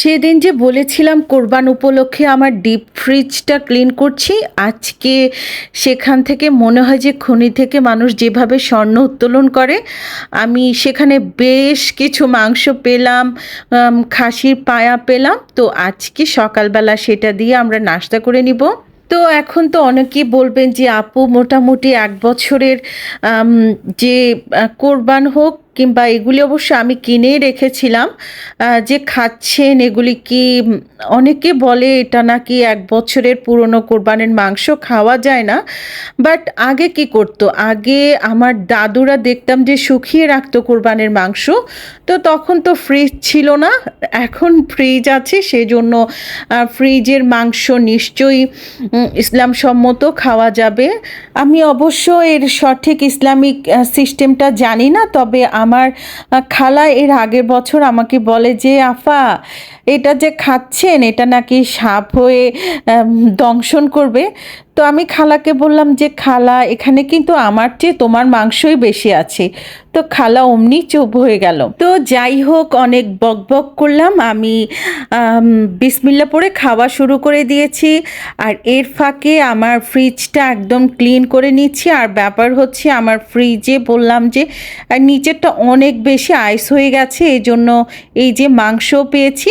সেদিন যে বলেছিলাম কোরবান উপলক্ষে আমার ডিপ ফ্রিজটা ক্লিন করছি, আজকে সেখান থেকে মনে হয় যে খনি থেকে মানুষ যেভাবে স্বর্ণ উত্তোলন করে, আমি সেখানে বেশ কিছু মাংস পেলাম খাসির পায়া পেলাম, তো আজকে সকালবেলা সেটা দিয়ে আমরা নাস্তা করে নিব। তো এখন তো অনেকেই বলবেন যে, আপু, মোটামুটি এক বছরের যে কোরবান হোক কিংবা এগুলি অবশ্য আমি কিনেই রেখেছিলাম। যে খাচ্ছেন এগুলি কি অনেকে বলে এটা নাকি এক বছরের পুরনো কোরবানের মাংস খাওয়া যায় না। বাট আগে কি করতো? আগে আমার দাদুরা দেখতাম যে শুকিয়ে রাখতো কোরবানের মাংস তো তখন তো ফ্রিজ ছিল না এখন ফ্রিজ আছে সেজন্য ফ্রিজের মাংস নিশ্চয়ই উম, ইসলাম সম্মত খাওয়া যাবে। আমি অবশ্য এর সঠিক ইসলামিক সিস্টেমটা জানি না তবে আমার খালা এর আগের বছর আমাকে বলে যে, আফা, এটা যে খাচ্ছেন, এটা নাকি সাপ হয়ে দংশন করবে? তো আমি খালাকে বললাম যে, খালা, এখানে কিন্তু আমার চেয়ে তোমার মাংসই বেশি আছে। তো খালা অমনি চুপ হয়ে গেল। তো যাই হোক, অনেক বক বক করলাম। আমি বিসমিল্লা পরে খাওয়া শুরু করে দিয়েছি। আর এর ফাঁকে আমার ফ্রিজটা একদম ক্লিন করে নিচ্ছি। আর ব্যাপার হচ্ছে, আমার ফ্রিজে বললাম যে নিচেরটা অনেক বেশি আইস হয়ে গেছে। এই জন্য এই যে মাংস পেয়েছি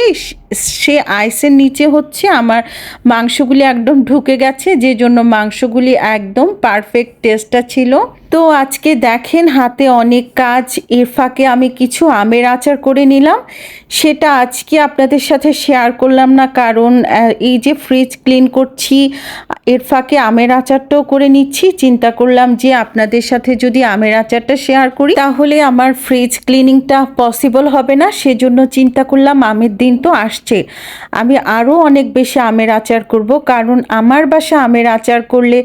স- আইসের নিচে হচ্ছে আমার মাংসগুলি একদম ঢুকে গেছে যে জন্য মাংসগুলি একদম পারফেক্ট টেস্টটা ছিল। তো আজকে দেখেন হাতে অনেক কাজ, এর ফাঁকে আমি কিছু আমের আচার করে নিলাম। সেটা আজকে আপনাদের সাথে শেয়ার করলাম না, কারণ এই যে ফ্রিজ ক্লিন করছি, এর ফাঁকে আমের আচারটাও করে নিচ্ছি। চিন্তা করলাম যে আপনাদের সাথে যদি আমের আচারটা শেয়ার করি, তাহলে আমার ফ্রিজ ক্লিনিংটা পসিবল হবে না। সেজন্য চিন্তা করলাম আমের দিন তো আসছে। আমি আরও অনেক বেশি আমের আচার করব, কারণ আমার বাসা আমের আচার করলে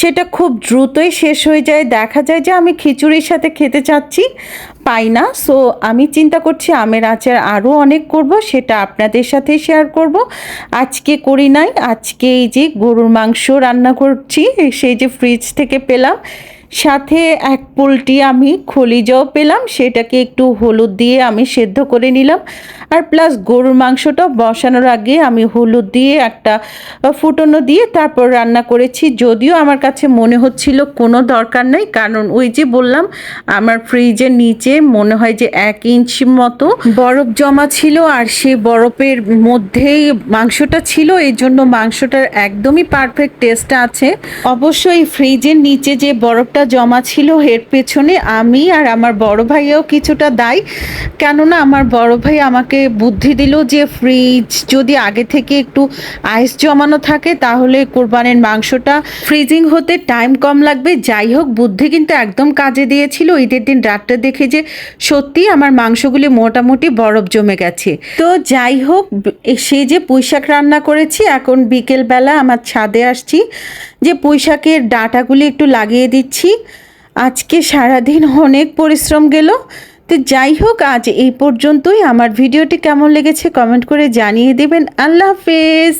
সেটা খুব দ্রুতই শেষ হয়ে যায়। দেখা যায় যে আমি খিচুড়ির সাথে খেতে চাচ্ছি, পাই না। সো আমি চিন্তা করছি আমের আচার আরও অনেক করব, সেটা আপনাদের সাথে শেয়ার করব। আজকে করি নাই, আজকে এই যে গরুর মাংস রান্না করছি, সেই যে ফ্রিজ থেকে পেলাম। সাথে এক পোলট্রি আমি খলিজাও পেলাম, সেটাকে একটু হলুদ দিয়ে আমি সেদ্ধ করে নিলাম। আর প্লাস গরুর মাংসটা বসানোর আগে আমি হলুদ দিয়ে একটা ফুটনো দিয়ে তারপর রান্না করেছি। যদিও আমার কাছে মনে হচ্ছিল কোনো দরকার নেই, কারণ ওই যে বললাম, আমার ফ্রিজের নিচে মনে হয় যে এক ইঞ্চি মতো বরফ জমা ছিল আর সেই বরফের মধ্যেই মাংসটা ছিল। এই জন্য মাংসটার একদমই পারফেক্ট টেস্ট আছে। অবশ্যই ফ্রিজের নিচে যে বরফটা জমা ছিল এর পেছনে, আমি আর আমার বড় ভাইও কিছুটা দায়ী। কেননা আমার বড় ভাই আমাকে বুদ্ধি দিল যে, ফ্রিজ যদি আগে থেকে একটু আইস জমানো থাকে, তাহলে কোরবানের মাংসটা ফ্রিজিং হতে টাইম কম লাগবে। যাই হোক, বুদ্ধি কিন্তু একদম কাজে দিয়েছিল। ঈদের দিন রাতটা দেখে যে, সত্যি আমার মাংসগুলি মোটামুটি বরফ জমে গেছে। তো যাই হোক সে যে পুঁইশাক রান্না করেছি, এখন বিকেলবেলা আমার ছাদে আসছি। যে পুঁইশাকের ডাঁটাগুলি একটু লাগিয়ে দিচ্ছি। আজকে সারাদিন অনেক পরিশ্রম গেল। তো যাই হোক, আজ এই পর্যন্তই। আমার ভিডিওটি কেমন লেগেছে কমেন্ট করে জানিয়ে দেবেন। আল্লাহ হাফেজ।